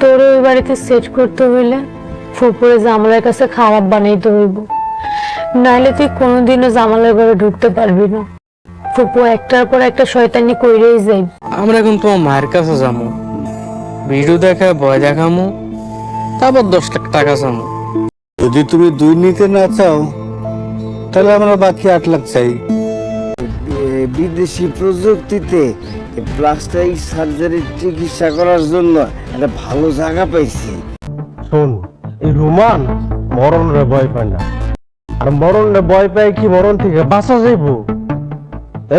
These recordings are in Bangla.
তোর ওই বাড়িতে সেট করতে হইলে ফুপুরে জামালের কাছে খারাপ বানাইতে হইব। নাইলে তুই কোনোদিনও জামালের ঘরে ঢুকতে পারবি না। ফুপু একটার পর একটা শয়তানি কইরেই যাই আমরা এখন তোমার মায়ের কাছে যাব। ভিডিও দেখা ভয় দেখামো তারপর দশ লাখ টাকা চামো। যদি তুমি দুই নিতে না চাও তাহলে আমরা বাকি আট লাখ চাই। বিদেশি প্রযুক্তিতে প্লাস্টিক সার্জারির চিকিৎসা করার জন্য একটা ভালো জায়গা পাইছি। শোন, এই রোমান মরণ রে ভয় পায় না। আর মরণ রে ভয় পায় কি মরণ থেকে বাঁচা যাইব?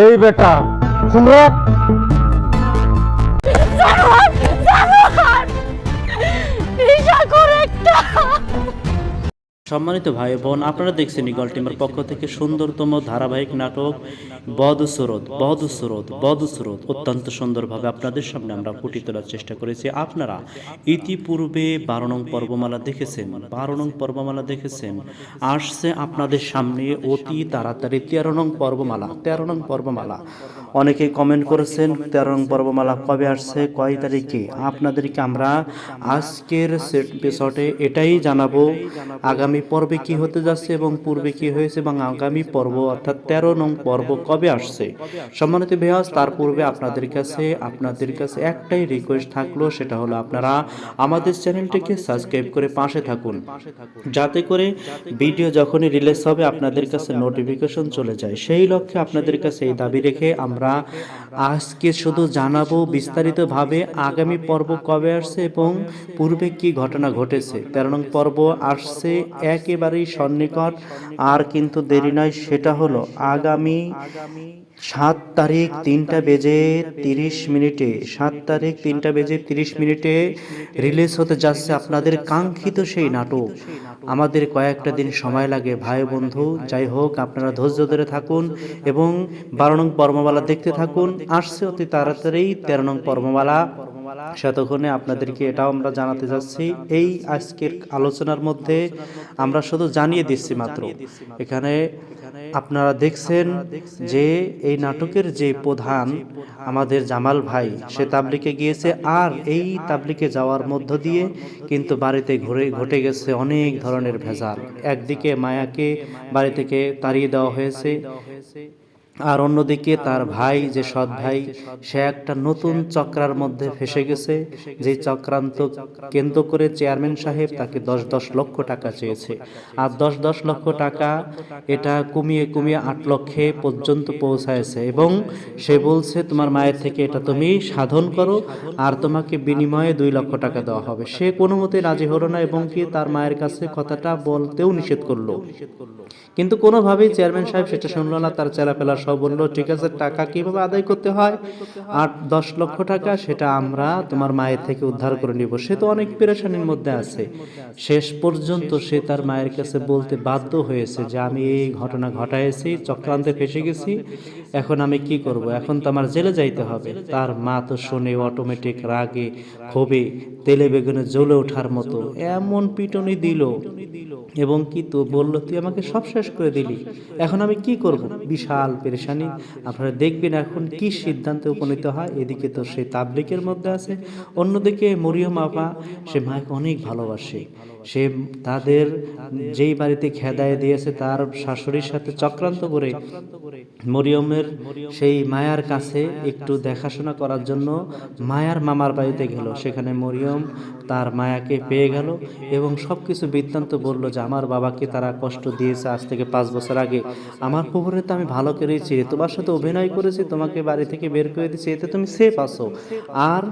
এই বেটা শুন সম্মানিত ভাই বোন, আপনারা দেখছেন ইগল টিমের পক্ষ থেকে সুন্দরতম ধারাবাহিক নাটক বদস্রোত বদস্রোত বদস্রোত অত্যন্ত সুন্দরভাবে আপনাদের সামনে আমরা ফুটিয়ে তোলার চেষ্টা করেছি। আপনারা ইতিপূর্বে বারো নং পর্বমালা দেখেছেন? বারো নং পর্বমালা দেখেছেন? আসছে আপনাদের সামনে অতি তাড়াতাড়ি তেরো নং পর্বমালা, তেরো নং পর্বমালা। অনেকে কমেন্ট করেছেন, তেরো নং পর্বমালা কবে আসছে, কয় তারিখে? আপনাদেরকে আমরা আজকের এপিসোডে এটাই জানাব, আগামী পর্বে কি হতে যাচ্ছে এবং পূর্বে কি হয়েছে এবং আগামী পর্ব, অর্থাৎ তেরো নং পর্ব কবে আসছে? সম্মানিত বেহাস তার পূর্বে আপনাদের কাছে আপনাদের কাছে একটাই রিকোয়েস্ট থাকল, সেটা হলো আপনারা আমাদের চ্যানেলটিকে সাবস্ক্রাইব করে পাশে থাকুন। যাতে করে ভিডিও যখনই রিলিজ হবে, আপনাদের কাছে নোটিফিকেশন চলে যায়। সেই লক্ষ্যে আপনাদের কাছে এই দাবি রেখে আমরা আজকে শুধু জানাব বিস্তারিতভাবে আগামী পর্ব কবে আসছে এবং পূর্বে কি ঘটনা ঘটেছে। তেরো নং পর্ব আসছে একেবারেই সন্নিকট, আর কিন্তু দেরি নয়, সেটা হলো আগামী সাত তারিখ তিনটা বেজে তিরিশ মিনিটে, সাত তারিখ তিনটা বেজে তিরিশ মিনিটে রিলিজ হতে যাচ্ছে আপনাদের কাঙ্ক্ষিত সেই নাটক। আমাদের কয়েকটা দিন সময় লাগে ভাই বন্ধু, যাই হোক আপনারা ধৈর্য ধরে থাকুন এবং বারো নং পর্মমালা দেখতে থাকুন। আসছে অতি তাড়াতাড়ি তেরো নং পর্বমালা। সেতক্ষণে আপনাদেরকে এটাও আমরা জানাতে যাচ্ছি। এই আজকের আলোচনার মধ্যে আমরা শুধু জানিয়ে দিচ্ছি মাত্র। এখানে আপনারা দেখছেন যে এই নাটকের যে প্রধান আমাদের জামাল ভাই সে তাবলিকে গিয়েছে আর এই তাবলিকে যাওয়ার মধ্য দিয়ে কিন্তু বাড়িতে ঘুরে ঘটে গেছে অনেক ধরনের ভেজাল। একদিকে মায়াকে বাড়ি থেকে তাড়িয়ে দেওয়া হয়েছে। আর অন্যদিকে তার ভাই যে সৎ ভাই সে একটা নতুন চক্রার মধ্যে ফেসে গেছে। যে চক্রান্ত কেন্দ্র করে চেয়ারম্যান সাহেব তাকে দশ দশ লক্ষ টাকা চেয়েছে। আর দশ দশ লক্ষ টাকা এটা কমিয়ে কমিয়ে আট লক্ষে পর্যন্ত পৌঁছায়ছে এবং সে বলছে তোমার মায়ের থেকে এটা তুমি সাধন করো আর তোমাকে বিনিময়ে দুই লক্ষ টাকা দেওয়া হবে। সে কোনো মতে রাজি হলো না এবং কি তার মায়ের কাছে কথাটা বলতেও নিষেধ করল। কিন্তু কোনোভাবেই চেয়ারম্যান সাহেব সেটা শুনলো না তার চেলাপেলা ঠিক আছে, টাকা কীভাবে আদায় করতে হয়? আট, দশ লক্ষ টাকা, সেটা আমরা তোমার মায়ের থেকে উদ্ধার করে নিব। সে তো অনেক পেরেশানির মধ্যে আছে। শেষ পর্যন্ত সে তার মায়ের কাছে বলতে বাধ্য হয়েছে যে, আমি এই ঘটনা ঘটাইছি, চক্রান্তে ফেসে গেছি, এখন আমি কি করব? এখন তো আমার জেলে যাইতে হবে। তার মা তো শুনে অটোমেটিক রাগে, ক্ষোভে, তেলে বেগুনে জ্বলে ওঠার মতো এমন পিটনি দিল এবং কি তো বলল, তুই আমাকে সব শেষ করে দিলি, এখন আমি কি করব? বিশাল পেরেশানি। আপনারা দেখবেন এখন কি সিদ্ধান্তে উপনীত হয়। এদিকে তো সে তাবলিকের মধ্যে আছে। অন্যদিকে মরিয়ম আপা, সে মাকে অনেক ভালোবাসে। সে তাদের যেই বাড়িতে খেদায় দিয়েছে, তার শাশুড়ির সাথে চক্রান্ত করে মরিয়মের সেই মায়ার কাছে একটু দেখাশোনা করার জন্য মায়ার মামার বাড়িতে গেল। সেখানে মরিয়ম তার মায়াকে পেয়ে গেল এবং সব কিছু বৃত্তান্ত বলল যে, আমার বাবাকে তারা কষ্ট দিয়েছে আজ থেকে পাঁচ বছর আগে। আমার খবরে তো আমি ভালো করেছি তোমার সাথে অভিনয় করেছি, তোমাকে বাড়ি থেকে বের করে দিয়েছি, এতে তুমি সেফ আছো। আর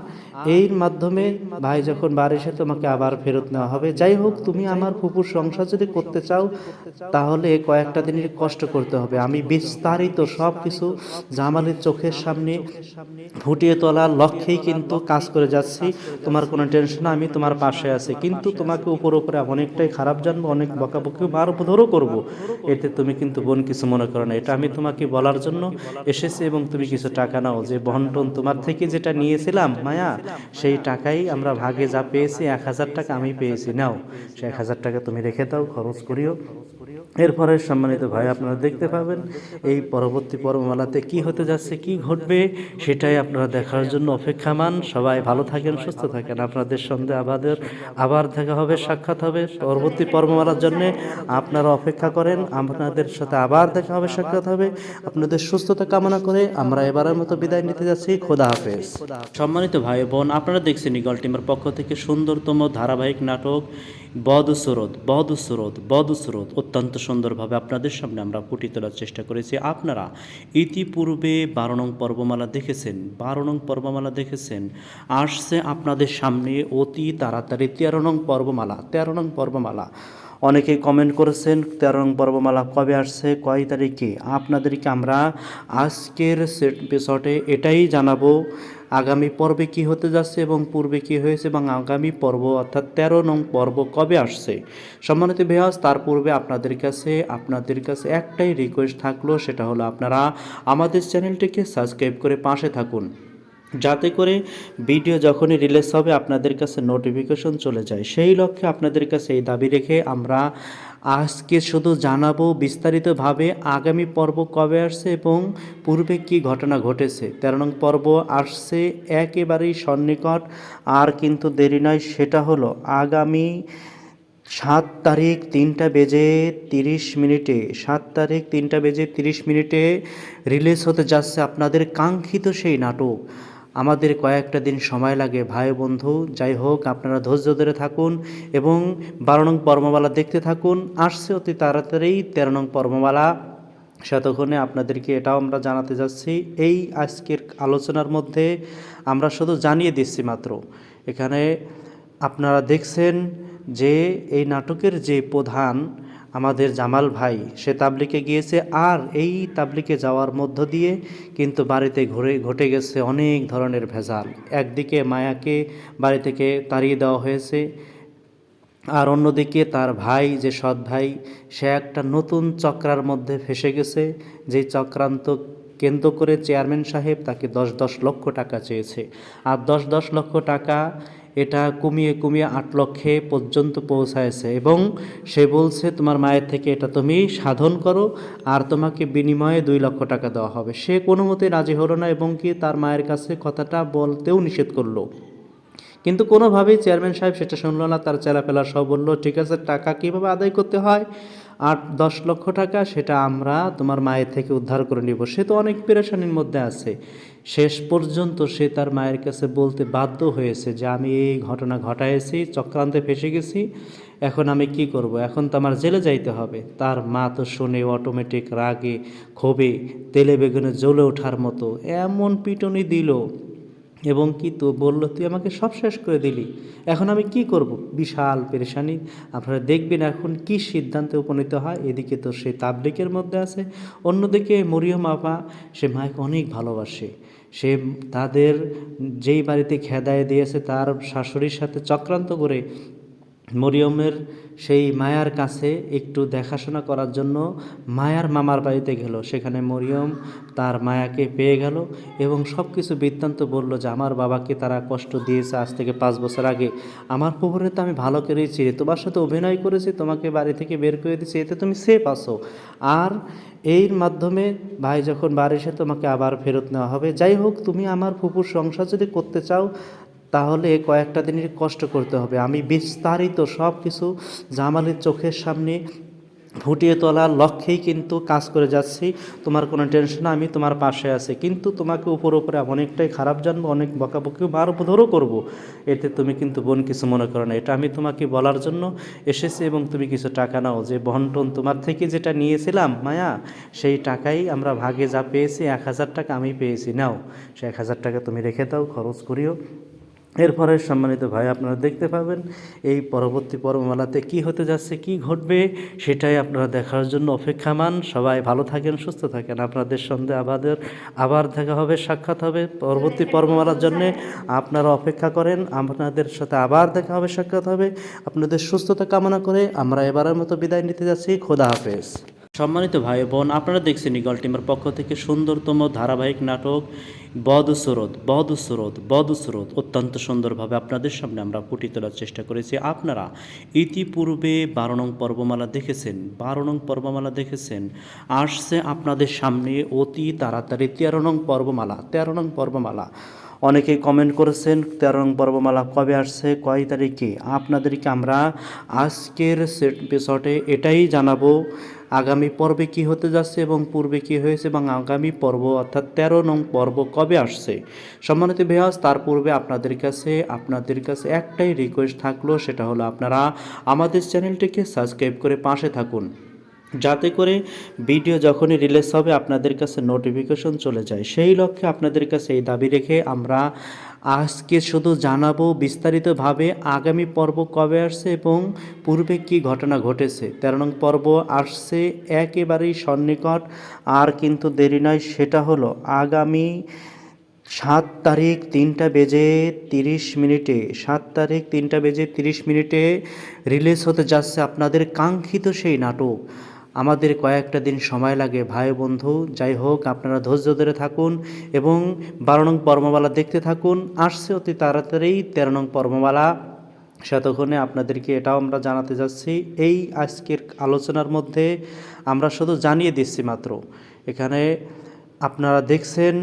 এর মাধ্যমে ভাই যখন বাড়ি এসে তোমাকে আবার ফেরত নেওয়া হবে, যাই হোক, তুমি আমার ফুপুর সংসার যদি করতে চাও, তাহলে কয়েকটা দিনের কষ্ট করতে হবে। আমি বিস্তারিত সব কিছু জামালের চোখের সামনে ফুটিয়ে তোলার লক্ষ্যেই কিন্তু কাজ করে যাচ্ছি। তোমার কোনো টেনশন আমি তোমার পাশে আছি। কিন্তু তোমাকে উপর উপরে অনেকটাই খারাপ জানব, অনেক বকাবকি মারধরও করব। এতে তুমি কিন্তু বোন কিছু মনে করো না। এটা আমি তোমাকে বলার জন্য এসেছি এবং তুমি কিছু টাকা নাও। যে বন্টন তোমার থেকে যেটা নিয়েছিলাম, মায়া, সেই টাকাই আমরা ভাগে যা পেয়েছি, এক হাজার টাকা আমি পেয়েছি। নাও। সে এক হাজার টাকা তুমি রেখে দাও, খরচ করিও। এরপরে সম্মানিত ভাই, আপনারা দেখতে পাবেন এই পরবর্তী পর্বমালাতে কি হতে যাচ্ছে, কি ঘটবে, সেটাই আপনারা দেখার জন্য অপেক্ষামান। সবাই ভালো থাকেন, সুস্থ থাকেন। আপনাদের সঙ্গে আবাদের, আবার দেখা হবে, সাক্ষাৎ হবে পরবর্তী পর্বমালার জন্য। আপনারা অপেক্ষা করেন, আপনাদের সাথে আবার দেখা হবে, সাক্ষাৎ হবে। আপনাদের সুস্থতা কামনা করে আমরা এবারের মতো বিদায় নিতে যাচ্ছি। খোদা হাফেজ। সম্মানিত ভাই বোন, আপনারা দেখছেন ইগল টিমের পক্ষ থেকে সুন্দরতম ধারাবাহিক নাটক বদসুরত বদসুরত বদসুরত অত্যন্ত সুন্দরভাবে আপনাদের সামনে আমরা ফুটিয়ে তোলার চেষ্টা করেছি। আপনারা ইতিপূর্বে বারো নং পর্বমালা দেখেছেন, বারো নং পর্বমালা দেখেছেন। আসছে আপনাদের সামনে অতি তাড়াতাড়ি তেরো নং পর্বমালা, তেরো নং পর্বমালা। অনেকে কমেন্ট করেছেন, তেরো নং পর্বমালা কবে আসছে, কয় তারিখে? আপনাদেরকে আমরা আজকের সেট এপিসোডে এটাই জানাব। আগামী পর্বে কি হতে যাচ্ছে এবং পূর্বে কি হয়েছে এবং আগামী পর্ব অর্থাৎ তেরো নং পর্ব কবে আসছে? সম্মানিত বেহাজ তার পূর্বে আপনাদের কাছে আপনাদের কাছে একটাই রিকোয়েস্ট থাকল, সেটা হলো আপনারা আমাদের চ্যানেলটিকে সাবস্ক্রাইব করে পাশে থাকুন। যাতে করে ভিডিও যখনই রিলিজ হবে আপনাদের কাছে নোটিফিকেশন চলে যায়। সেই লক্ষ্যে আপনাদের কাছে এই দাবি রেখে আমরা আজকে শুধু জানাব বিস্তারিতভাবে আগামী পর্ব কবে আসছে এবং পূর্বে কি ঘটনা ঘটেছে। তেরো নং পর্ব আসছে একেবারেই সন্নিকট, আর কিন্তু দেরি নয়, সেটা হলো আগামী সাত তারিখ তিনটা বেজে তিরিশ মিনিটে, সাত তারিখ তিনটা বেজে তিরিশ মিনিটে রিলিজ হতে যাচ্ছে আপনাদের কাঙ্ক্ষিত সেই নাটক। আমাদের কয়েকটা দিন সময় লাগে, ভাই বন্ধু। যাই হোক, আপনারা ধৈর্য ধরে থাকুন এবং বারো নং পর্বমালা দেখতে থাকুন। আসছে অতি তাড়াতাড়ি তেরো নং পর্মমালা সেতক্ষণে আপনাদেরকে এটাও আমরা জানাতে যাচ্ছি। এই আজকের আলোচনার মধ্যে আমরা শুধু জানিয়ে দিচ্ছি মাত্র। এখানে আপনারা দেখছেন যে এই নাটকের যে প্রধান আমাদের জামাল ভাই, সে তাবলিকে গিয়েছে আর এই তাবলিকে যাওয়ার মধ্য দিয়ে কিন্তু বাড়িতে ঘুরে, ঘটে গেছে অনেক ধরনের ভেজাল। একদিকে মায়াকে বাড়ি থেকে তাড়িয়ে দেওয়া হয়েছে আর অন্যদিকে তার ভাই, যে সৎ ভাই, সে একটা নতুন চক্রার মধ্যে ফেসে গেছে। যেই চক্রান্ত কেন্দ্র করে চেয়ারম্যান সাহেব তাকে দশ দশ লক্ষ টাকা চেয়েছে। আর দশ দশ লক্ষ টাকা এটা কমিয়ে কমিয়ে আট লক্ষে পর্যন্ত পৌঁছায়ছে এবং সে বলছে, তোমার মায়ের থেকে এটা তুমি সাধন করো আর তোমাকে বিনিময়ে দুই লক্ষ টাকা দেওয়া হবে। সে কোনো মতে রাজি হলো না এবং কি তার মায়ের কাছে কথাটা বলতেও নিষেধ করল। কিন্তু কোনোভাবেই চেয়ারম্যান সাহেব সেটা শুনলো না, তার চেলাপেলা সব বলল, ঠিক আছে, টাকা কীভাবে আদায় করতে হয়? আট, দশ লক্ষ টাকা, সেটা আমরা তোমার মায়ের থেকে উদ্ধার করে নিব। সে তো অনেক পেরেশানির মধ্যে আছে। শেষ পর্যন্ত সে তার মায়ের কাছে বলতে বাধ্য হয়েছে যে, আমি এই ঘটনা ঘটাইছি, চক্রান্তে ফেসে গেছি, এখন আমি কি করব? এখন তো আমার জেলে যাইতে হবে। তার মা তো শুনে অটোমেটিক রাগে, ক্ষোভে, তেলে বেগুনে জ্বলে ওঠার মতো এমন পিটনি দিল এবং কি তো বলল, তুই আমাকে সব শেষ করে দিলি, এখন আমি কি করব? বিশাল পেরেশানি। আপনারা দেখবেন এখন কি সিদ্ধান্তে উপনীত হয়। এদিকে তো সে তাবলিকের মধ্যে আছে, অন্যদিকে মরিয়ম আপা, সে মাকে অনেক ভালোবাসে। সে তাদের যেই বাড়িতে খেদায় দিয়েছে তার শাশুড়ির সাথে চক্রান্ত করে মরিয়মের সেই মায়ার কাছে একটু দেখাশোনা করার জন্য মায়ার মামার বাড়িতে গেল। সেখানে মরিয়ম তার মায়াকে পেয়ে গেল এবং সব কিছু বৃত্তান্ত বলল যে, আমার বাবাকে তারা কষ্ট দিয়েছে আজ থেকে পাঁচ বছর আগে। আমার খবরে তো আমি ভালো করেই চিনি। তোমার সাথে অভিনয় করেছি, তোমাকে বাড়ি থেকে বের করে দিয়েছি, এতে তুমি সেফ আসো আর এর মাধ্যমে ভাই যখন বাড়ি এসে তোমাকে আবার ফেরত নেওয়া হবে। যাই হোক, তুমি আমার ফুপুর সংসার যদি করতে চাও তাহলে কয়েকটা দিনের কষ্ট করতে হবে। আমি বিস্তারিত সব কিছু জামালের চোখের সামনে ফুটিয়ে তোলার লক্ষ্যেই কিন্তু কাজ করে যাচ্ছি। তোমার কোনো টেনশন আমি তোমার পাশে আছি। কিন্তু তোমাকে উপর উপরে অনেকটাই খারাপ জানব, অনেক বকাবকি মারধরও করব। এতে তুমি কিন্তু বোন কিছু মনে করো না। এটা আমি তোমাকে বলার জন্য এসেছি এবং তুমি কিছু টাকা নাও। যে বন্টন তোমার থেকে যেটা নিয়েছিলাম, মায়া, সেই টাকাই আমরা ভাগে যা পেয়েছি, এক হাজার টাকা আমি পেয়েছি। নাও সে এক হাজার টাকা তুমি রেখে দাও, খরচ করিও। এরপরে সম্মানিত ভাই, আপনারা দেখতে পাবেন এই পরবর্তী পর্বমালাতে কি হতে যাচ্ছে, কি ঘটবে সেটাই আপনারা দেখার জন্য অপেক্ষামান। সবাই ভালো থাকেন, সুস্থ থাকেন। আপনাদের সঙ্গে আবাদের, আবার দেখা হবে, সাক্ষাৎ হবে পরবর্তী পর্বমালার জন্য। আপনারা অপেক্ষা করেন, আপনাদের সাথে আবার দেখা হবে, সাক্ষাৎ হবে। আপনাদের সুস্থতা কামনা করে আমরা এবারের মতো বিদায় নিতে যাচ্ছি। খোদা হাফেজ। সম্মানিত ভাই বোন, আপনারা দেখছেন ইগল টিমের পক্ষ থেকে সুন্দরতম ধারাবাহিক নাটক বদস্রোত বদস্রোত বদস্রোত অত্যন্ত সুন্দরভাবে আপনাদের সামনে আমরা ফুটিয়ে তোলার চেষ্টা করেছি। আপনারা ইতিপূর্বে বারো নং পর্বমালা দেখেছেন, বারো নং পর্বমালা দেখেছেন। আসছে আপনাদের সামনে অতি তাড়াতাড়ি তেরো নং পর্বমালা, তেরো নং পর্বমালা। অনেকে কমেন্ট করেছেন, তেরো নং পর্বমালা কবে আসছে, কয় তারিখে? আপনাদেরকে আমরা আজকের সেট এপিসোডে এটাই জানাব আগামী পর্বে কি হতে যাচ্ছে এবং পূর্বে কি হয়েছে এবং আগামী পর্ব অর্থাৎ তেরো নং পর্ব কবে আসছে? সম্মানিত বেহাজ তার পূর্বে আপনাদের কাছে আপনাদের কাছে একটাই রিকোয়েস্ট থাকল, সেটা হলো আপনারা আমাদের চ্যানেলটিকে সাবস্ক্রাইব করে পাশে থাকুন। যাতে করে ভিডিও যখনই রিলিজ হবে, আপনাদের কাছে নোটিফিকেশন চলে যায়। সেই লক্ষ্যে আপনাদের কাছে এই দাবি রেখে আমরা আজকে শুধু জানাব বিস্তারিতভাবে আগামী পর্ব কবে আসছে এবং পূর্বে কি ঘটনা ঘটেছে। তেরো নং পর্ব আসছে একেবারেই সন্নিকট, আর কিন্তু দেরি নয়, সেটা হলো আগামী সাত তারিখ তিনটা বেজে তিরিশ মিনিটে, সাত তারিখ তিনটা বেজে তিরিশ মিনিটে রিলিজ হতে যাচ্ছে আপনাদের কাঙ্ক্ষিত সেই নাটক। আমাদের কয়েকটা দিন সময় লাগে, ভাই বন্ধু। যাই হোক, আপনারা ধৈর্য ধরে থাকুন এবং বারো নং পর্বমালা দেখতে থাকুন। আসছে অতি তাড়াতাড়ি তেরো নং পর্বমালা। সেতক্ষণে আপনাদেরকে এটাও আমরা জানাতে যাচ্ছি। এই আজকের আলোচনার মধ্যে আমরা শুধু জানিয়ে দিচ্ছি মাত্র। এখানে আপনারা দেখছেন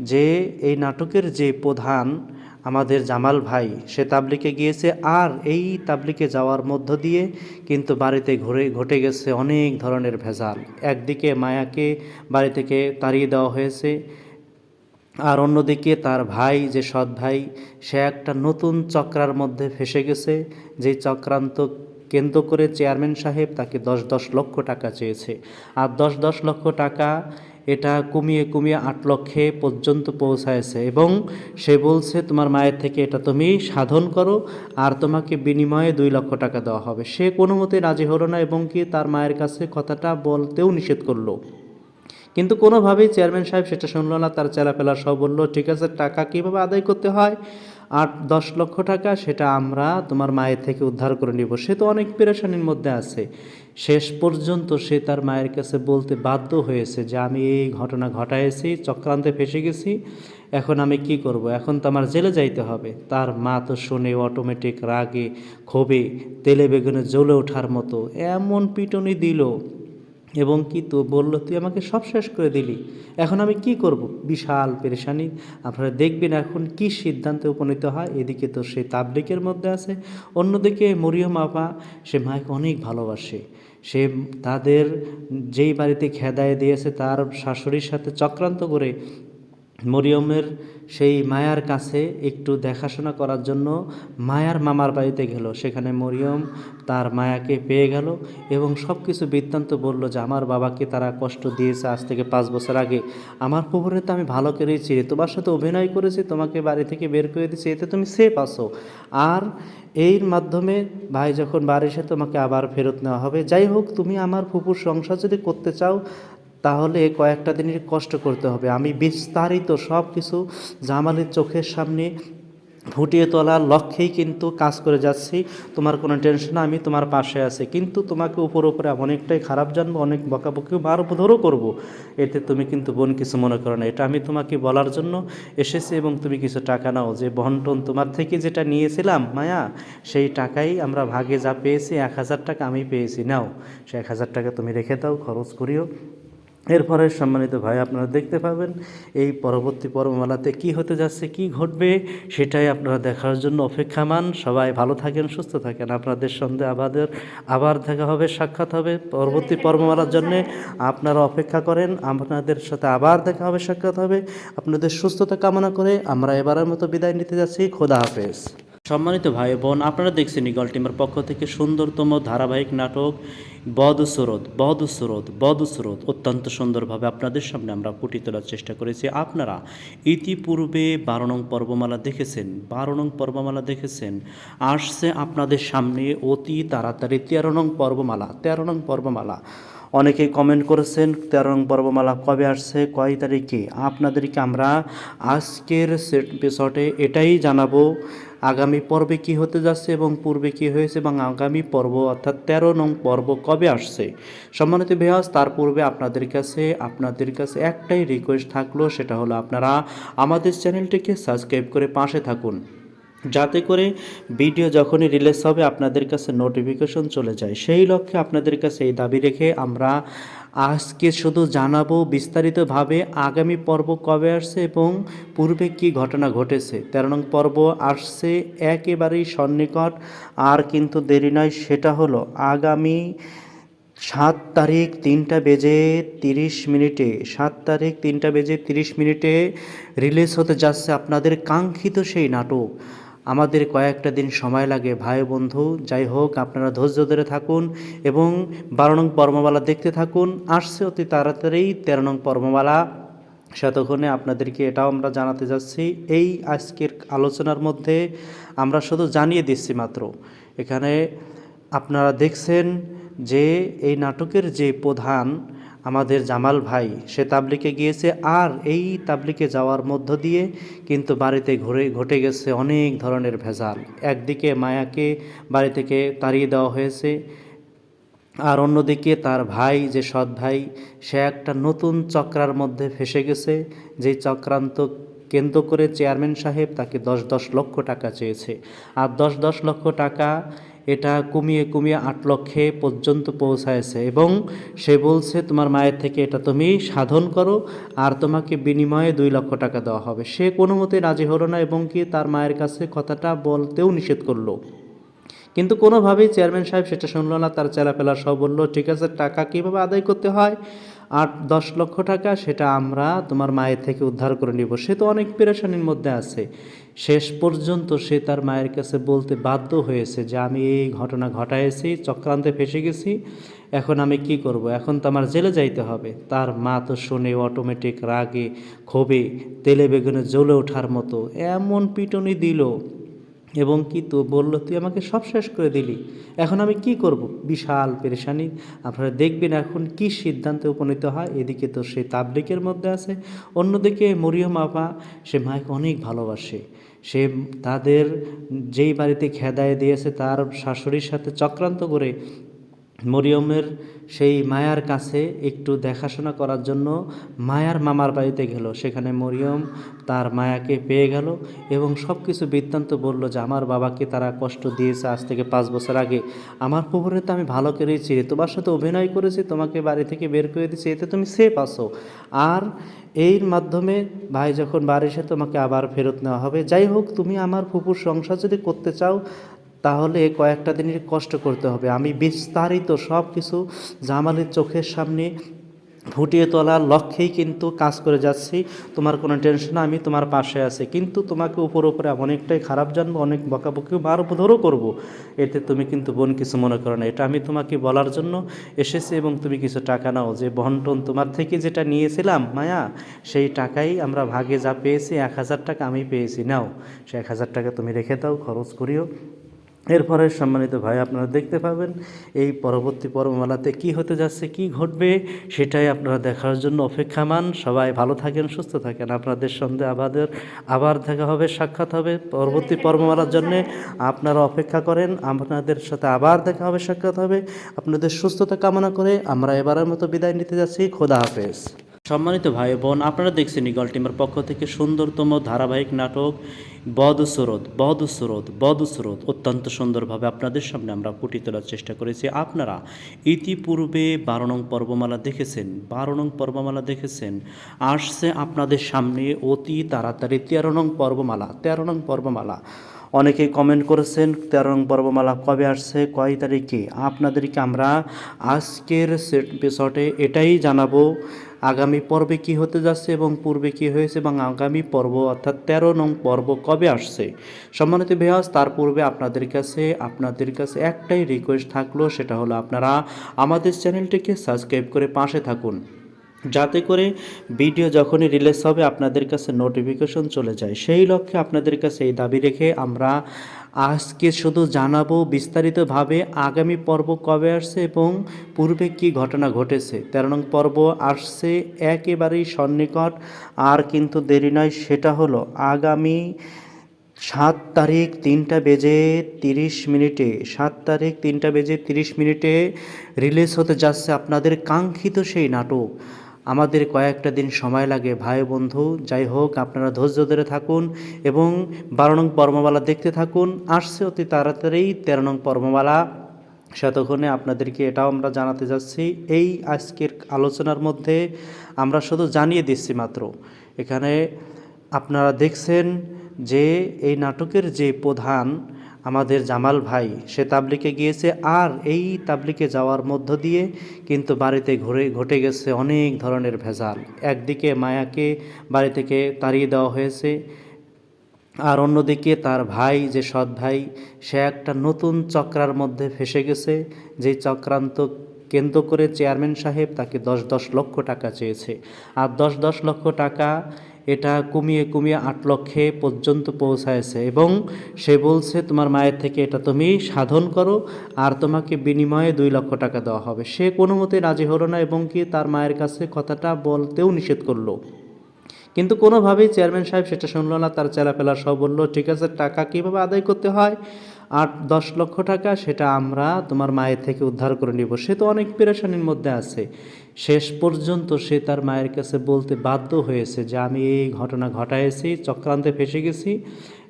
যে এই নাটকের যে প্রধান আমাদের জামাল ভাই, সে তাবলিকে গিয়েছে আর এই তাবলিকে যাওয়ার মধ্য দিয়ে কিন্তু বাড়িতে ঘুরে, ঘটে গেছে অনেক ধরনের ভেজাল। একদিকে মায়াকে বাড়ি থেকে তাড়িয়ে দেওয়া হয়েছে আর অন্যদিকে তার ভাই, যে সৎ ভাই, সে একটা নতুন চক্রার মধ্যে ফেসে গেছে। যেই চক্রান্ত কেন্দ্র করে চেয়ারম্যান সাহেব তাকে দশ দশ লক্ষ টাকা চেয়েছে। আর দশ দশ লক্ষ টাকা এটা কমিয়ে কমিয়ে আট লক্ষে পর্যন্ত পৌঁছায়ছে এবং সে বলছে, তোমার মায়ের থেকে এটা তুমি সাধন করো আর তোমাকে বিনিময়ে দুই লক্ষ টাকা দেওয়া হবে। সে কোনো মতে রাজি হলো না এবং কি তার মায়ের কাছে কথাটা বলতেও নিষেধ করল। কিন্তু কোনোভাবেই চেয়ারম্যান সাহেব সেটা শুনলো না, তার চেলাপেলা সব বলল, ঠিক আছে, টাকা কীভাবে আদায় করতে হয়? আট, দশ লক্ষ টাকা সেটা আমরা তোমার মায়ের থেকে উদ্ধার করে নিব। সে তো অনেক পেরেশানির মধ্যে আছে। শেষ পর্যন্ত সে তার মায়ের কাছে বলতে বাধ্য হয়েছে যে, আমি এই ঘটনা ঘটাইছি, চক্রান্তে ফেসে গেছি, এখন আমি কি করব? এখন তো আমার জেলে যাইতে হবে। তার মা তো শুনে অটোমেটিক রাগে, ক্ষোভে, তেলে বেগুনে জ্বলে ওঠার মতো এমন পিটনি দিল এবং কি তো বলল, তুই আমাকে সব শেষ করে দিলি। এখন আমি কি করব? বিশাল পেরেশানি। আপনারা দেখবেন এখন কি সিদ্ধান্তে উপনীত হয়। এদিকে তো সে তাবলিকের মধ্যে আছে, অন্যদিকে মরিয়ম আপা, সে মাকে অনেক ভালোবাসে। সে তাদের যেই বাড়িতে খেদায় দিয়েছে, তার শাশুড়ির সাথে চক্রান্ত করে মরিয়মের সেই মায়ার কাছে একটু দেখাশোনা করার জন্য মায়ার মামার বাড়িতে গেল। সেখানে মরিয়ম তার মায়াকে পেয়ে গেল এবং সব কিছু বৃত্তান্ত বলল যে, আমার বাবাকে তারা কষ্ট দিয়েছে আজ থেকে পাঁচ বছর আগে। আমার পুকুরে তো আমি ভালো করেই চিনি। তোমার সাথে অভিনয় করেছি, তোমাকে বাড়ি থেকে বের করে দিয়েছি, এতে তুমি সেফ আসো আর এর মাধ্যমে ভাই যখন বাড়ি এসে তোমাকে আবার ফেরত নেওয়া হবে। যাই হোক, তুমি আমার ফুপুর সংসার যদি করতে চাও তাহলে কয়েকটা দিনের কষ্ট করতে হবে। আমি বিস্তারিত সব কিছু জামালের চোখের সামনে ফুটিয়ে তোলার লক্ষ্যেই কিন্তু কাজ করে যাচ্ছি। তোমার কোনো টেনশন আমি তোমার পাশে আছি। কিন্তু তোমাকে উপর উপরে অনেকটাই খারাপ জানব, অনেক বকাবকি মারধরও করব। এতে তুমি কিন্তু বোন কিছু মনে করো না। এটা আমি তোমাকে বলার জন্য এসেছি এবং তুমি কিছু টাকা নাও। যে বন্টন তোমার থেকে যেটা নিয়েছিলাম, মায়া, সেই টাকাই আমরা ভাগে যা পেয়েছি, এক হাজার টাকা আমি পেয়েছি। নাও সে এক হাজার টাকা তুমি রেখে দাও, খরচ করিও। এরপরে সম্মানিত ভাই, আপনারা দেখতে পাবেন এই পরবর্তী পর্বমালাতে কি হতে যাচ্ছে, কি ঘটবে সেটাই আপনারা দেখার জন্য অপেক্ষামান। সবাই ভালো থাকেন, সুস্থ থাকেন। আপনাদের সঙ্গে আবাদের, আবার দেখা হবে, সাক্ষাৎ হবে পরবর্তী পর্বমালার জন্য। আপনারা অপেক্ষা করেন, আপনাদের সাথে আবার দেখা হবে, সাক্ষাৎ হবে। আপনাদের সুস্থতা কামনা করে আমরা এবারের মতো বিদায় নিতে যাচ্ছি। খোদা হাফেজ। সম্মানিত ভাই বোন, আপনারা দেখছেন ইগল টিমের পক্ষ থেকে সুন্দরতম ধারাবাহিক নাটক বদস্রোত বদস্রোত বদস্রোত অত্যন্ত সুন্দরভাবে আপনাদের সামনে আমরা ফুটিয়ে তোলার চেষ্টা করেছি। আপনারা ইতিপূর্বে বারো নং পর্বমালা দেখেছেন, বারো নং পর্বমালা দেখেছেন। আসছে আপনাদের সামনে অতি তাড়াতাড়ি তেরো নং পর্বমালা, তেরো নং পর্বমালা। অনেকে কমেন্ট করেছেন, তেরো নং পর্বমালা কবে আসছে, কয় তারিখে? আপনাদেরকে আমরা আজকের সেট এপিসোডে এটাই জানাব। আগামী পর্বে কি হতে যাচ্ছে এবং পূর্বে কি হয়েছে এবং আগামী পর্ব অর্থাৎ তেরো নং পর্ব কবে আসছে? সম্মানিত ভিহাস তার পূর্বে আপনাদের কাছে আপনাদের কাছে একটাই রিকোয়েস্ট থাকল, সেটা হলো আপনারা আমাদের চ্যানেলটিকে সাবস্ক্রাইব করে পাশে থাকুন। যাতে করে ভিডিও যখনই রিলিজ হবে, আপনাদের কাছে নোটিফিকেশন চলে যায়। সেই লক্ষ্যে আপনাদের কাছে এই দাবি রেখে আমরা আজকে শুধু জানাব বিস্তারিতভাবে আগামী পর্ব কবে আসছে এবং পূর্বে কি ঘটনা ঘটেছে। তেরো নং পর্ব আসছে একেবারেই সন্নিকট, আর কিন্তু দেরি নয় সেটা হলো আগামী সাত তারিখ তিনটা বেজে তিরিশ মিনিটে, সাত তারিখ তিনটা বেজে তিরিশ মিনিটে রিলিজ হতে যাচ্ছে আপনাদের কাঙ্ক্ষিত সেই নাটক। আমাদের কয়েকটা দিন সময় লাগে, ভাই বন্ধু। যাই হোক, আপনারা ধৈর্য ধরে থাকুন এবং বারো নং পর্মমালা দেখতে থাকুন। আসছে অতি তাড়াতাড়ি তেরো নং পর্মমালা সেতক্ষণে আপনাদেরকে এটাও আমরা জানাতে যাচ্ছি। এই আজকের আলোচনার মধ্যে আমরা শুধু জানিয়ে দিচ্ছি মাত্র। এখানে আপনারা দেখছেন যে এই নাটকের যে প্রধান আমাদের জামাল ভাই, সে তাবলিকে গিয়েছে আর এই তাবলিকে যাওয়ার মধ্য দিয়ে কিন্তু বাড়িতে ঘুরে, ঘটে গেছে অনেক ধরনের ভেজাল। একদিকে মায়াকে বাড়ি থেকে তাড়িয়ে দেওয়া হয়েছে আর অন্যদিকে তার ভাই, যে সৎ ভাই, সে একটা নতুন চক্রার মধ্যে ফেসে গেছে। যেই চক্রান্ত কেন্দ্র করে চেয়ারম্যান সাহেব তাকে দশ দশ লক্ষ টাকা চেয়েছে। আর দশ দশ লক্ষ টাকা এটা কমিয়ে কমিয়ে আট লক্ষে পর্যন্ত পৌঁছায়ছে এবং সে বলছে, তোমার মায়ের থেকে এটা তুমি সাধন করো আর তোমাকে বিনিময়ে দুই লক্ষ টাকা দেওয়া হবে। সে কোনো মতে রাজি হলো না এবং কি তার মায়ের কাছে কথাটা বলতেও নিষেধ করল। কিন্তু কোনোভাবেই চেয়ারম্যান সাহেব সেটা শুনলো না, তার চেলাপেলা সব বলল, ঠিক আছে, টাকা কীভাবে আদায় করতে হয়? আট, দশ লক্ষ টাকা, সেটা আমরা তোমার মায়ের থেকে উদ্ধার করে নিব। সে তো অনেক পেরেশানির মধ্যে আছে। শেষ পর্যন্ত সে তার মায়ের কাছে বলতে বাধ্য হয়েছে যে, আমি এই ঘটনা ঘটাইছি, চক্রান্তে ফেসে গেছি, এখন আমি কি করব? এখন তো আমার জেলে যাইতে হবে। তার মা তো শুনে অটোমেটিক রাগে, ক্ষোভে, তেলে বেগুনে জ্বলে ওঠার মতো এমন পিটনি দিল এবং কি তো বলল, তুই আমাকে সব শেষ করে দিলি, এখন আমি কি করব? বিশাল পেরেশানি। আপনারা দেখবেন এখন কি সিদ্ধান্তে উপনীত হয়। এদিকে তো সে তাবলিকের মধ্যে আছে, অন্যদিকে মরিয়ম আপা, সে মাকে অনেক ভালোবাসে। সে তাদের যেই বাড়িতে খেদায় দিয়েছে তার শাশুড়ির সাথে চক্রান্ত করে মরিয়মের সেই মায়ার কাছে একটু দেখাশোনা করার জন্য মায়ার মামার বাড়িতে গেল। সেখানে মরিয়ম তার মায়াকে পেয়ে গেল এবং সব কিছু বৃত্তান্ত বলল যে, আমার বাবাকে তারা কষ্ট দিয়েছে আজ থেকে পাঁচ বছর আগে। আমার খবরে তো আমি ভালো করেই চিনি। তোমার সাথে অভিনয় করেছি, তোমাকে বাড়ি থেকে বের করে দিয়েছি, এতে তুমি সেফ আসো আর এর মাধ্যমে ভাই যখন বাড়ি এসে তোমাকে আবার ফেরত নেওয়া হবে, যাই হোক, তুমি আমার ফুপুর সংসার যদি করতে চাও তাহলে কয়েকটা দিনের কষ্ট করতে হবে। আমি বিস্তারিত সব কিছু জামালের চোখের সামনে ফুটিয়ে তোলার লক্ষ্যেই কিন্তু কাজ করে যাচ্ছি। তোমার কোনো টেনশন আমি তোমার পাশে আছি। কিন্তু তোমাকে উপর উপরে অনেকটাই খারাপ জানব, অনেক বকাবকি মারধরও করব। এতে তুমি কিন্তু বোন কিছু মনে করো না। এটা আমি তোমাকে বলার জন্য এসেছি এবং তুমি কিছু টাকা নাও। যে বন্টন তোমার থেকে যেটা নিয়েছিলাম, মায়া, সেই টাকাই আমরা ভাগে যা পেয়েছি, এক হাজার টাকা আমি পেয়েছি। নাও, সে এক হাজার টাকা তুমি রেখে দাও, খরচ করিও। এরপরে সম্মানিত ভাই, আপনারা দেখতে পাবেন এই পরবর্তী পর্বমালাতে কি হতে যাচ্ছে, কি ঘটবে সেটাই আপনারা দেখার জন্য অপেক্ষামান। সবাই ভালো থাকেন, সুস্থ থাকেন। আপনাদের সঙ্গে আবাদের, আবার দেখা হবে, সাক্ষাৎ হবে পরবর্তী পর্বমালার জন্য। আপনারা অপেক্ষা করেন, আপনাদের সাথে আবার দেখা হবে, সাক্ষাৎ হবে। আপনাদের সুস্থতা কামনা করে আমরা এবারের মতো বিদায় নিতে যাচ্ছি। খোদা হাফেজ। সম্মানিত ভাই বোন, আপনারা দেখছেন ইগল টিমের পক্ষ থেকে সুন্দরতম ধারাবাহিক নাটক বদস্রোত বদস্রোত বদস্রোত অত্যন্ত সুন্দরভাবে আপনাদের সামনে আমরা ফুটিয়ে তোলার চেষ্টা করেছি। আপনারা ইতিপূর্বে বারো নং পর্বমালা দেখেছেন, বারো নং পর্বমালা দেখেছেন। আসছে আপনাদের সামনে অতি তাড়াতাড়ি তেরো নং পর্বমালা, তেরো নং পর্বমালা। অনেকে কমেন্ট করেছেন, তেরো নং পর্বমালা কবে আসছে, কয় তারিখে? আপনাদেরকে আমরা আজকের সেট এপিসোডে এটাই জানাব আগামী পর্বে কি হতে যাচ্ছে এবং পূর্বে কি হয়েছে এবং আগামী পর্ব অর্থাৎ তেরো নং পর্ব কবে আসছে? সম্মানিত বেহাজ তার পূর্বে আপনাদের কাছে আপনাদের কাছে একটাই রিকোয়েস্ট থাকল, সেটা হলো আপনারা আমাদের চ্যানেলটিকে সাবস্ক্রাইব করে পাশে থাকুন। যাতে করে ভিডিও যখনই রিলিজ হবে, আপনাদের কাছে নোটিফিকেশন চলে যায়। সেই লক্ষ্যে আপনাদের কাছে এই দাবি রেখে আমরা আজকে শুধু জানাব বিস্তারিতভাবে আগামী পর্ব কবে আসছে এবং পূর্বে কি ঘটনা ঘটেছে। তেরো নং পর্ব আসছে একেবারেই সন্নিকট, আর কিন্তু দেরি নয়, সেটা হলো আগামী সাত তারিখ তিনটা বেজে তিরিশ মিনিটে, সাত তারিখ তিনটা বেজে তিরিশ মিনিটে রিলিজ হতে যাচ্ছে আপনাদের কাঙ্ক্ষিত সেই নাটক। আমাদের কয়েকটা দিন সময় লাগে, ভাই বন্ধু। যাই হোক, আপনারা ধৈর্য ধরে থাকুন এবং বারো নং পর্বমালা দেখতে থাকুন। আসছে অতি তাড়াতাড়ি তেরো নং পর্বমালা। সেতক্ষণে আপনাদেরকে এটাও আমরা জানাতে যাচ্ছি। এই আজকের আলোচনার মধ্যে আমরা শুধু জানিয়ে দিচ্ছি মাত্র। এখানে আপনারা দেখছেন যে এই নাটকের যে প্রধান আমাদের জামাল ভাই, সে তাবলিকে গিয়েছে আর এই তাবলিকে যাওয়ার মধ্য দিয়ে কিন্তু বাড়িতে ঘুরে, ঘটে গেছে অনেক ধরনের ভেজাল। একদিকে মায়াকে বাড়ি থেকে তাড়িয়ে দেওয়া হয়েছে আর অন্যদিকে তার ভাই, যে সৎ ভাই, সে একটা নতুন চক্রার মধ্যে ফেসে গেছে। যেই চক্রান্ত কেন্দ্র করে চেয়ারম্যান সাহেব তাকে দশ দশ লক্ষ টাকা চেয়েছে। আর দশ দশ লক্ষ টাকা এটা কমিয়ে কমিয়ে আট লক্ষে পর্যন্ত পৌঁছায়ছে এবং সে বলছে, তোমার মায়ের থেকে এটা তুমি সাধন করো আর তোমাকে বিনিময়ে দুই লক্ষ টাকা দেওয়া হবে। সে কোনো মতে রাজি হলো না এবং কি তার মায়ের কাছে কথাটা বলতেও নিষেধ করল। কিন্তু কোনোভাবেই চেয়ারম্যান সাহেব সেটা শুনলো না, তার চেলাপেলা সব বলল, ঠিক আছে, টাকা কীভাবে আদায় করতে হয়? আট, দশ লক্ষ টাকা, সেটা আমরা তোমার মায়ের থেকে উদ্ধার করে নিব। সে তো অনেক পেরেশানির মধ্যে আছে। শেষ পর্যন্ত সে তার মায়ের কাছে বলতে বাধ্য হয়েছে যে, আমি এই ঘটনা ঘটাইছি, চক্রান্তে ফেসে গেছি,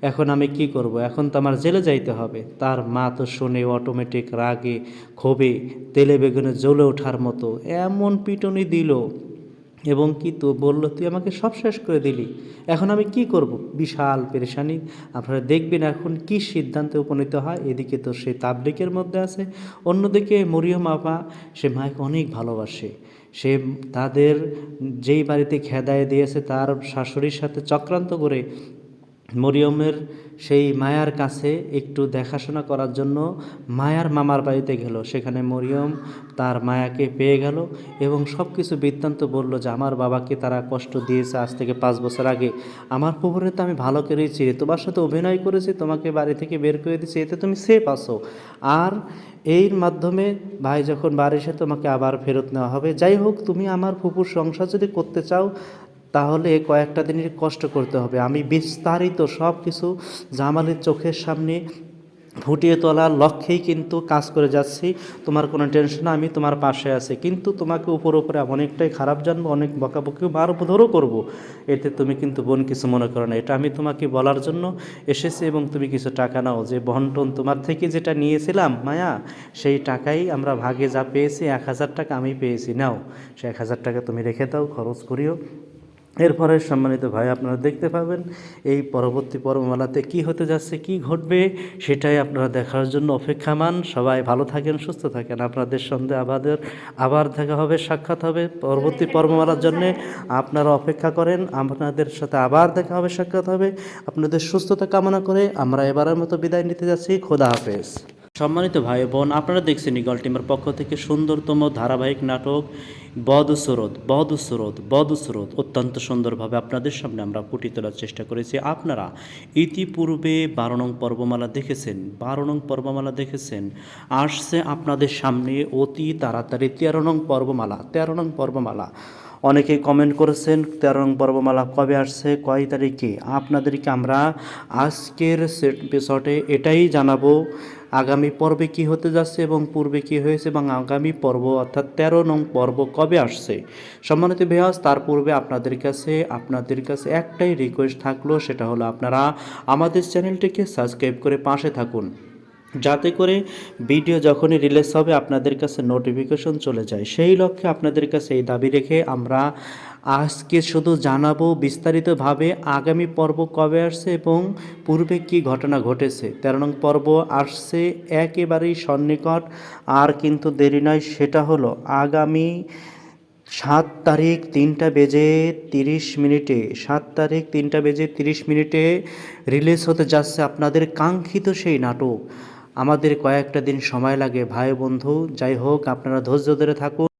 এখন আমি কি করব? এখন তো আমার জেলে যাইতে হবে। তার মা তো শুনে অটোমেটিক রাগে, ক্ষোভে, তেলে বেগুনে জ্বলে ওঠার মতো এমন পিটনি দিল এবং কি তো বলল, তুই আমাকে সব শেষ করে দিলি, এখন আমি কি করব? বিশাল পেরেশানি। আপনারা দেখবেন এখন কি সিদ্ধান্তে উপনীত হয়। এদিকে তো সে তাবলিকের মধ্যে আছে, অন্যদিকে মরিয়ম আপা, সে মাকে অনেক ভালোবাসে। সে তাদের যেই বাড়িতে খেদায় দিয়েছে তার শাশুড়ির সাথে চক্রান্ত করে মরিয়মের সেই মায়ার কাছে একটু দেখাশোনা করার জন্য মায়ার মামার বাড়িতে গেল। সেখানে মরিয়ম তার মায়াকে পেয়ে গেল এবং সব কিছু বৃত্তান্ত বলল যে, আমার বাবাকে তারা কষ্ট দিয়েছে আজ থেকে পাঁচ বছর আগে। আমার পুকুরে তো আমি ভালো করেই চিনি। তোমার সাথে অভিনয় করেছি, তোমাকে বাড়ি থেকে বের করে দিয়েছি, এতে তুমি সেফ আসো আর এর মাধ্যমে ভাই যখন বাড়ি এসে তোমাকে আবার ফেরত নেওয়া হবে, যাই হোক, তুমি আমার ফুপুর সংসার যদি করতে চাও তাহলে কয়েকটা দিনের কষ্ট করতে হবে। আমি বিস্তারিত সব কিছু জামালের চোখের সামনে ফুটিয়ে তোলার লক্ষ্যেই কিন্তু কাজ করে যাচ্ছি। তোমার কোনো টেনশন আমি তোমার পাশে আছি। কিন্তু তোমাকে উপর উপরে অনেকটাই খারাপ জানব, অনেক বকাবকি মারধরও করব। এতে তুমি কিন্তু বোন কিছু মনে করো না। এটা আমি তোমাকে বলার জন্য এসেছি এবং তুমি কিছু টাকা নাও। যে বন্টন তোমার থেকে যেটা নিয়েছিলাম, মায়া, সেই টাকাই আমরা ভাগে যা পেয়েছি, এক হাজার টাকা আমি পেয়েছি। নাও সে এক হাজার টাকা তুমি রেখে দাও, খরচ করিও। এরপরে সম্মানিত ভাই, আপনারা দেখতে পাবেন এই পরবর্তী পর্বমালাতে কি হতে যাচ্ছে, কি ঘটবে সেটাই আপনারা দেখার জন্য অপেক্ষামান। সবাই ভালো থাকেন, সুস্থ থাকেন। আপনাদের সঙ্গে আবাদের, আবার দেখা হবে, সাক্ষাৎ হবে পরবর্তী পর্বমালার জন্য। আপনারা অপেক্ষা করেন, আপনাদের সাথে আবার দেখা হবে, সাক্ষাৎ হবে। আপনাদের সুস্থতা কামনা করে আমরা এবারের মতো বিদায় নিতে যাচ্ছি। খোদা হাফেজ। সম্মানিত ভাই বোন, আপনারা দেখছেন ইগল টিমের পক্ষ থেকে সুন্দরতম ধারাবাহিক নাটক বদস্রোত বদস্রোত বদস্রোত অত্যন্ত সুন্দরভাবে আপনাদের সামনে আমরা ফুটিয়ে তোলার চেষ্টা করেছি। আপনারা ইতিপূর্বে বারো নং পর্বমালা দেখেছেন, বারো নং পর্বমালা দেখেছেন। আসছে আপনাদের সামনে অতি তাড়াতাড়ি তেরো নং পর্বমালা, তেরো নং পর্বমালা। অনেকে কমেন্ট করেছেন, তেরো নং পর্বমালা কবে আসছে, কয় তারিখে? আপনাদেরকে আমরা আজকের সেট এপিসোডে এটাই জানাব আগামী পর্বে কি হতে যাচ্ছে এবং পূর্বে কি হয়েছে এবং আগামী পর্ব অর্থাৎ তেরো নং পর্ব কবে আসছে? সম্মানিত বেহাজ তার পূর্বে আপনাদের কাছে আপনাদের কাছে একটাই রিকোয়েস্ট থাকল, সেটা হলো আপনারা আমাদের চ্যানেলটিকে সাবস্ক্রাইব করে পাশে থাকুন। যাতে করে ভিডিও যখনই রিলিজ হবে, আপনাদের কাছে নোটিফিকেশন চলে যায়। সেই লক্ষ্যে আপনাদের কাছে এই দাবি রেখে আমরা আজকে শুধু জানাব বিস্তারিতভাবে আগামী পর্ব কবে আসছে এবং পূর্বে কি ঘটনা ঘটেছে। তেরো নং পর্ব আসছে একেবারেই সন্নিকট, আর কিন্তু দেরি নয়, সেটা হলো আগামী সাত তারিখ তিনটা বেজে তিরিশ মিনিটে, সাত তারিখ তিনটা বেজে তিরিশ মিনিটে রিলিজ হতে যাচ্ছে আপনাদের কাঙ্ক্ষিত সেই নাটক। আমাদের কয়েকটা দিন সময় লাগে ভাই বন্ধু যাই হোক, আপনারা ধৈর্য ধরে থাকুন।